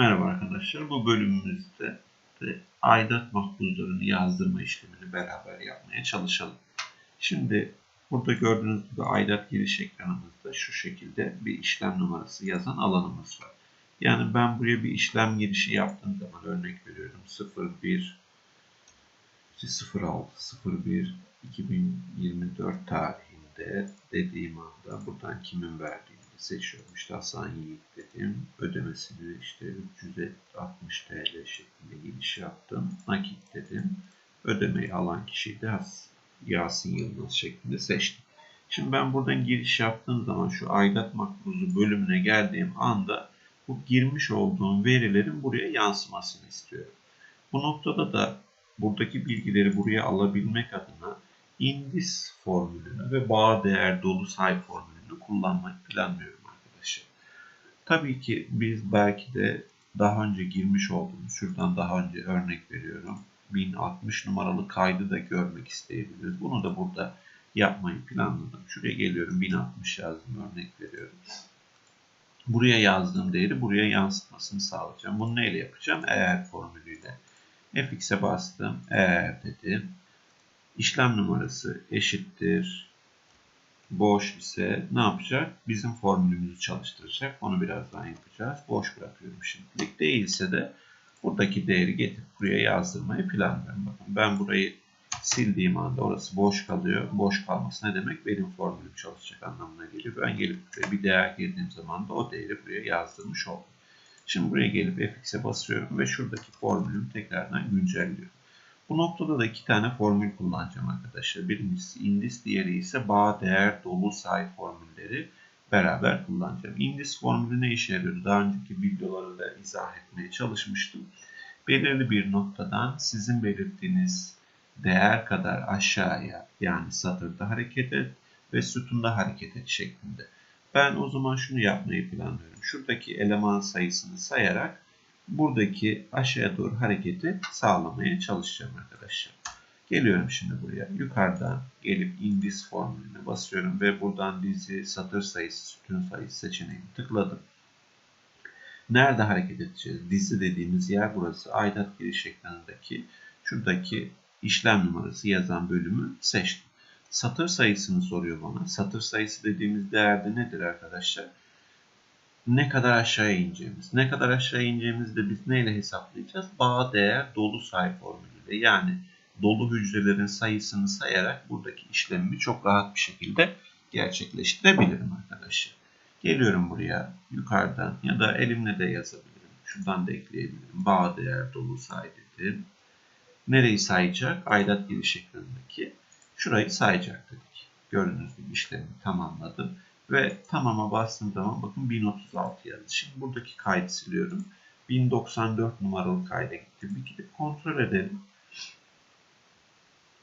Merhaba arkadaşlar. Bu bölümümüzde de aidat makbuzlarını yazdırma işlemini beraber yapmaya çalışalım. Şimdi burada gördüğünüz gibi aidat giriş ekranımızda şu şekilde bir işlem numarası yazan alanımız var. Yani ben buraya bir işlem girişi yaptığım zaman örnek veriyorum 01 06 01 2024 tarihinde dediğim anda buradan kimin verdiğini seçiyorum. İşte Hasan Yiğit dedim. Ödemesini işte 360 TL şeklinde giriş yaptım. Nakit dedim. Ödemeyi alan kişiyi de Yasin Yılmaz şeklinde seçtim. Şimdi ben buradan giriş yaptığım zaman şu aidat makbuzu bölümüne geldiğim anda bu girmiş olduğum verilerin buraya yansımasını istiyorum. Bu noktada da buradaki bilgileri buraya alabilmek adına indis formülünü ve bağ değer dolu say formülünü kullanmayı planlıyorum arkadaşlar. Tabii ki biz belki de daha önce girmiş olduğumuz, şuradan daha önce örnek veriyorum. 1060 numaralı kaydı da görmek isteyebiliriz. Bunu da burada yapmayı planladım. Şuraya geliyorum 1060 yazdım örnek veriyorum. Buraya yazdığım değeri buraya yansıtmasını sağlayacağım. Bunu neyle yapacağım? Eğer formülüyle. fx'e bastım. Eğer dedim. İşlem numarası eşittir. Boş ise ne yapacak? Bizim formülümüzü çalıştıracak. Onu birazdan yapacağız. Boş bırakıyorum şimdilik. Değilse de buradaki değeri getirip buraya yazdırmayı planlıyorum. Bakın ben burayı sildiğim anda orası boş kalıyor. Boş kalması ne demek? Benim formülüm çalışacak anlamına geliyor. Ben gelip bir değer girdiğim zaman da o değeri buraya yazdırmış oldum. Şimdi buraya gelip fx'e basıyorum ve şuradaki formülümü tekrardan güncelliyorum. Bu noktada da iki tane formül kullanacağım arkadaşlar. Birincisi indis, diğeri ise bağ değer dolu say formülleri beraber kullanacağım. Indis formülü ne işe yarıyordu? Daha önceki videolarında izah etmeye çalışmıştım. Belirli bir noktadan sizin belirttiğiniz değer kadar aşağıya yani satırda hareket et ve sütunda hareket et şeklinde. Ben o zaman şunu yapmayı planlıyorum. Şuradaki eleman sayısını sayarak buradaki aşağıya doğru hareketi sağlamaya çalışacağım arkadaşlar. Geliyorum şimdi buraya. Yukarıdan gelip indis formülüne basıyorum ve buradan dizi, satır sayısı, sütun sayısı seçeneğini tıkladım. Nerede hareket edeceğiz? Dizi dediğimiz yer burası. Aidat giriş ekranındaki şuradaki işlem numarası yazan bölümü seçtim. Satır sayısını soruyor bana. Satır sayısı dediğimiz değerde nedir arkadaşlar? Ne kadar aşağıya ineceğimiz. Ne kadar aşağı ineceğimizi de biz neyle hesaplayacağız? Bağ değer dolu say formülüyle. Yani dolu hücrelerin sayısını sayarak buradaki işlemimi çok rahat bir şekilde gerçekleştirebilirim arkadaşlar. Geliyorum buraya yukarıdan ya da elimle de yazabilirim. Şuradan da ekleyebilirim. Bağ değer dolu say dedim. Nereyi sayacak? Aidat giriş ekranındaki. Şurayı sayacak dedik. Gördüğünüz gibi işlemi tamamladım. Ve tamama bastığım zaman bakın 1036 yazdı. Şimdi buradaki kaydı siliyorum. 1094 numaralı kayda gitti. Bir gidip kontrol edelim.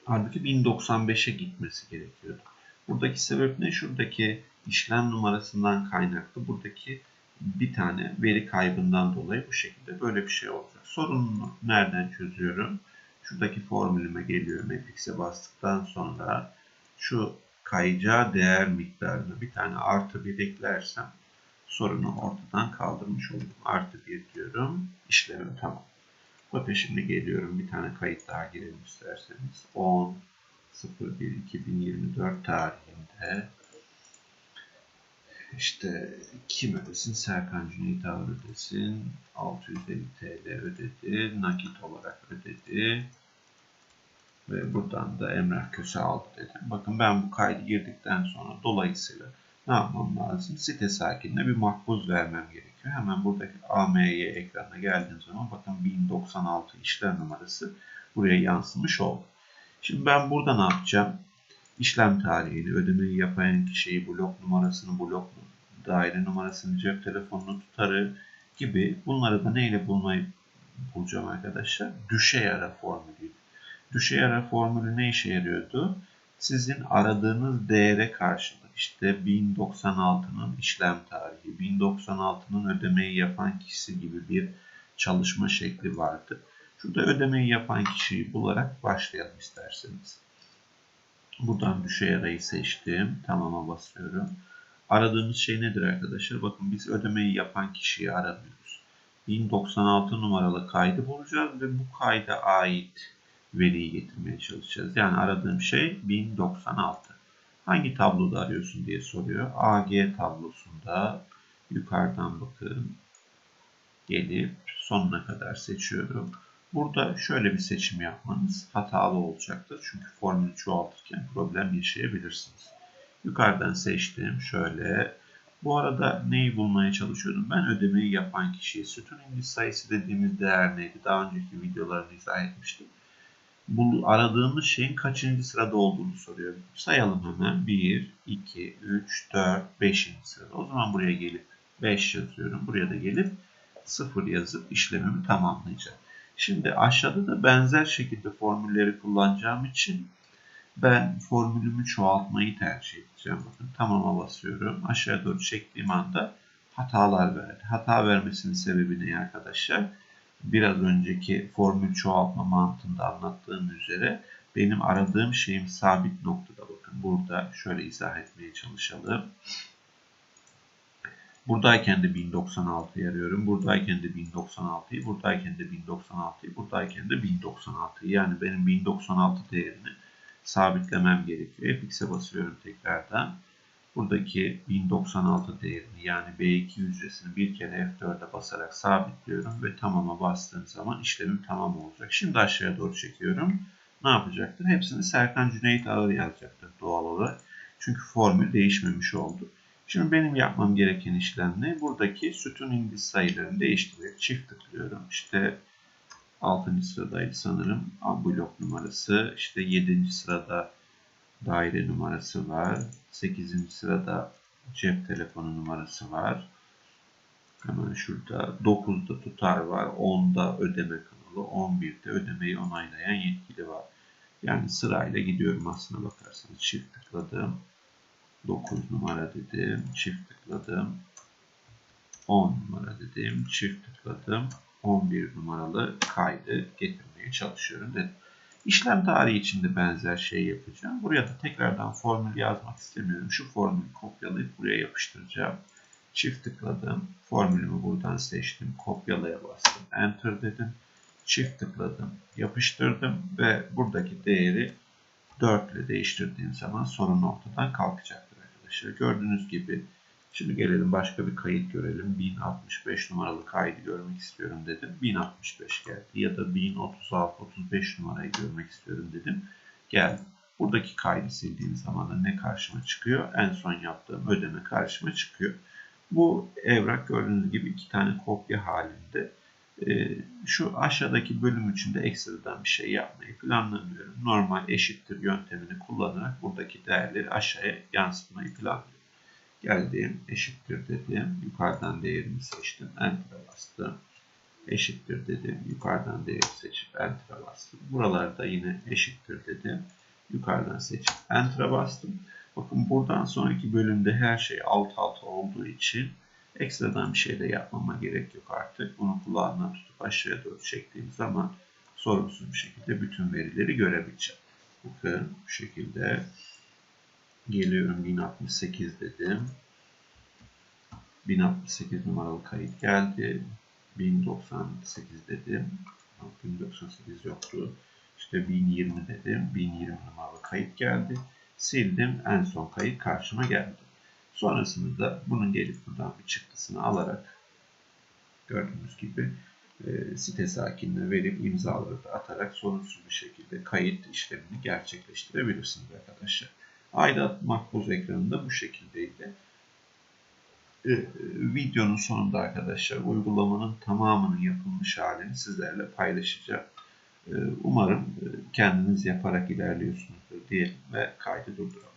Halbuki 1095'e gitmesi gerekiyordu. Buradaki sebep ne? Şuradaki işlem numarasından kaynaklı. Buradaki bir tane veri kaybından dolayı bu şekilde böyle bir şey olacak. Sorununu nereden çözüyorum? Şuradaki formülüme geliyorum. Fx'e bastıktan sonra şu kayacağı değer miktarını bir tane artı bir eklersem sorunu ortadan kaldırmış oldum. Artı bir diyorum. İşlemim tamam. Bakın şimdi geliyorum. Bir tane kayıt daha girelim isterseniz. 10 01 2024 tarihinde işte kim ödesin? Serkan Cüneyt Ağır ödesin. 650 TL ödedi. Nakit olarak ödedi. Ve buradan da Emrah Köse aldı dedim. Bakın ben bu kaydı girdikten sonra dolayısıyla ne yapmam lazım? Site sakinine bir makbuz vermem gerekiyor. Hemen buradaki AMY ekranına geldiğim zaman bakın 1096 işlem numarası buraya yansımış oldu. Şimdi ben burada ne yapacağım? İşlem tarihini, ödemeyi yapan kişiyi, blok numarasını, blok daire numarasını, cep telefonunu, tutarı gibi bunları da neyle bulmayı bulacağım arkadaşlar? Düşe yara formülü. Düşe yara formülü ne işe yarıyordu? Sizin aradığınız değere karşılık işte 1096'nın işlem tarihi, 1096'nın ödemeyi yapan kişisi gibi bir çalışma şekli vardı. Şurada ödemeyi yapan kişiyi bularak başlayalım isterseniz. Buradan düşe yarayı seçtim. Tamam'a basıyorum. Aradığımız şey nedir arkadaşlar? Bakın biz ödemeyi yapan kişiyi aramıyoruz. 1096 numaralı kaydı bulacağız ve bu kayda ait veriyi getirmeye çalışacağız. Yani aradığım şey 1096. Hangi tabloda arıyorsun diye soruyor. AG tablosunda yukarıdan bakın gelip sonuna kadar seçiyorum. Burada şöyle bir seçim yapmanız hatalı olacaktır. Çünkü formülü çoğaltırken problem yaşayabilirsiniz. Yukarıdan seçtim. Şöyle. Bu arada neyi bulmaya çalışıyordum? Ben ödemeyi yapan kişiye sütun indiş sayısı dediğimiz değer neydi? Daha önceki videolarını izah etmiştim. Bu aradığımız şeyin kaçıncı sırada olduğunu soruyor. Sayalım hemen. 1, 2, 3, 4, 5. sırada. O zaman buraya gelip 5 yazıyorum. Buraya da gelip 0 yazıp işlemimi tamamlayacağım. Şimdi aşağıda da benzer şekilde formülleri kullanacağım için ben formülümü çoğaltmayı tercih edeceğim. Bakın tamama basıyorum. Aşağı doğru çektiğim anda hatalar verdi. Hata vermesinin sebebi ne arkadaşlar? Biraz önceki formül çoğaltma mantığında anlattığım üzere benim aradığım şeyim sabit noktada. Bakın burada şöyle izah etmeye çalışalım. Buradayken de 1096'yı arıyorum. Buradayken de 1096'yı, buradayken de 1096'yı, buradayken de 1096'yı. Yani benim 1096 değerini sabitlemem gerekiyor. Fx'e basıyorum tekrardan. Buradaki 1096 değerini yani B2 hücresini bir kere F4'e basarak sabitliyorum ve tamama bastığım zaman işlemim tamam olacak. Şimdi aşağıya doğru çekiyorum. Ne yapacaktır? Hepsini Serkan Cüneyt Ağır yazacaktır doğal olarak. Çünkü formül değişmemiş oldu. Şimdi benim yapmam gereken işlem ne? Buradaki sütun indiz sayılarını değiştirerek çift tıklıyorum. İşte 6. sıradaydı sanırım. Blok numarası. İşte 7. sırada daire numarası var. 8. sırada cep telefonu numarası var. Hemen şurada 9'da tutar var. 10'da ödeme kanalı. 11'de ödemeyi onaylayan yetkili var. Yani sırayla gidiyorum aslına bakarsanız. Çift tıkladım. 9 numara dedim. Çift tıkladım. 10 numara dedim. Çift tıkladım. 11 numaralı kaydı getirmeye çalışıyorum dedim. İşlem tarihi için de benzer şey yapacağım. Buraya da tekrardan formül yazmak istemiyorum. Şu formülü kopyalayıp buraya yapıştıracağım. Çift tıkladım. Formülümü buradan seçtim. Kopyalaya bastım. Enter dedim. Çift tıkladım. Yapıştırdım ve buradaki değeri 4 ile değiştirdiğim zaman sorun ortadan kalkacaktır arkadaşlar. Gördüğünüz gibi Şimdi gelelim başka bir kayıt görelim. 1065 numaralı kaydı görmek istiyorum dedim. 1065 geldi. Ya da 1036 35 numarayı görmek istiyorum dedim. Geldi. Buradaki kaydı sildiğim zaman da ne karşıma çıkıyor? En son yaptığım ödeme karşıma çıkıyor. Bu evrak gördüğünüz gibi iki tane kopya halinde. Ee, şu aşağıdaki bölüm içinde ekstradan bir şey yapmayı planlamıyorum. Normal eşittir yöntemini kullanarak buradaki değerleri aşağıya yansıtmayı planlıyorum. Geldim eşittir dedim. Yukarıdan değerimi seçtim. Enter'a bastım. Eşittir dedim. Yukarıdan değeri seçip Enter'a bastım. Buralarda yine eşittir dedim. Yukarıdan seçip Enter'a bastım. Bakın buradan sonraki bölümde her şey alt alta olduğu için ekstradan bir şey de yapmama gerek yok artık. Bunu kulağından tutup aşağıya doğru çektiğim zaman sorunsuz bir şekilde bütün verileri görebileceğim. Bakın bu şekilde Geliyorum 1068 dedim. 1068 numaralı kayıt geldi. 1098 dedim. 1098 yoktu. İşte 1020 dedim. 1020 numaralı kayıt geldi. Sildim. En son kayıt karşıma geldi. Sonrasında da bunun gelip buradan bir çıktısını alarak gördüğünüz gibi e, site sakinine verip imzaları da atarak sorunsuz bir şekilde kayıt işlemini gerçekleştirebilirsiniz arkadaşlar. Aidat makbuz ekranında bu şekildeydi. Ee, videonun sonunda arkadaşlar uygulamanın tamamının yapılmış halini sizlerle paylaşacağım. Ee, umarım kendiniz yaparak ilerliyorsunuzdur diyelim ve kaydı durduralım.